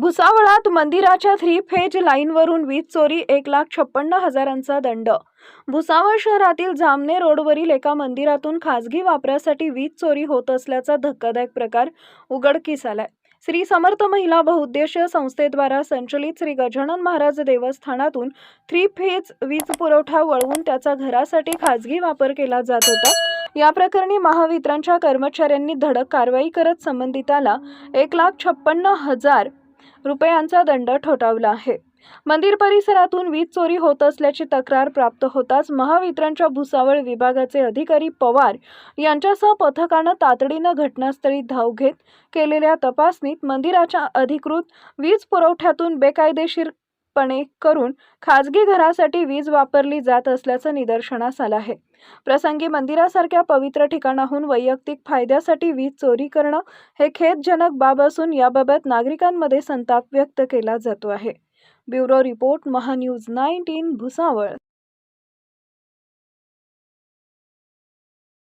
भुसावळात मंदिराच्या three phase लाईनवरून वीज चोरी एक लाख छप्पन्न हजारांचा दंड. भुसावळ शहरातील जामने रोडवरील एका मंदिरातून खासगी वापरासाठी वीज चोरी होत असल्याचा धक्कादायक प्रकार उघडकीस आलाय. श्री समर्थ महिला बहुउद्देशीय संस्थेद्वारा संचलित श्री गजानन महाराज देवस्थानातून थ्री फेज वीज पुरवठा वळवून त्याचा घरासाठी खासगी वापर केला जात होता. या प्रकरणी महावितरणच्या कर्मचाऱ्यांनी धडक कारवाई करत संबंधिताला एक लाख छप्पन्न हजार रुपयांचा दंड ठोठावला आहे. मंदिर परिसरातून वीज चोरी होत असल्याची तक्रार प्राप्त होताच महावितरणच्या भुसावळ विभागाचे अधिकारी पवार यांच्यासह पथकानं तातडीनं घटनास्थळी धाव घेत केलेल्या तपासणीत मंदिराच्या अधिकृत वीज पुरवठ्यातून बेकायदेशीर पणे करून खाजगी घरासाठी वीज वापरली जात असल्याचं निदर्शनास आलं आहे. प्रसंगी मंदिरासारख्या पवित्र ठिकाणाहून वैयक्तिक फायद्यासाठी वीज चोरी करणं हे खेदजनक बाब असून याबाबत नागरिकांमध्ये संताप व्यक्त केला जातो आहे. Bureau report MahaNews nineteen Bhusawal.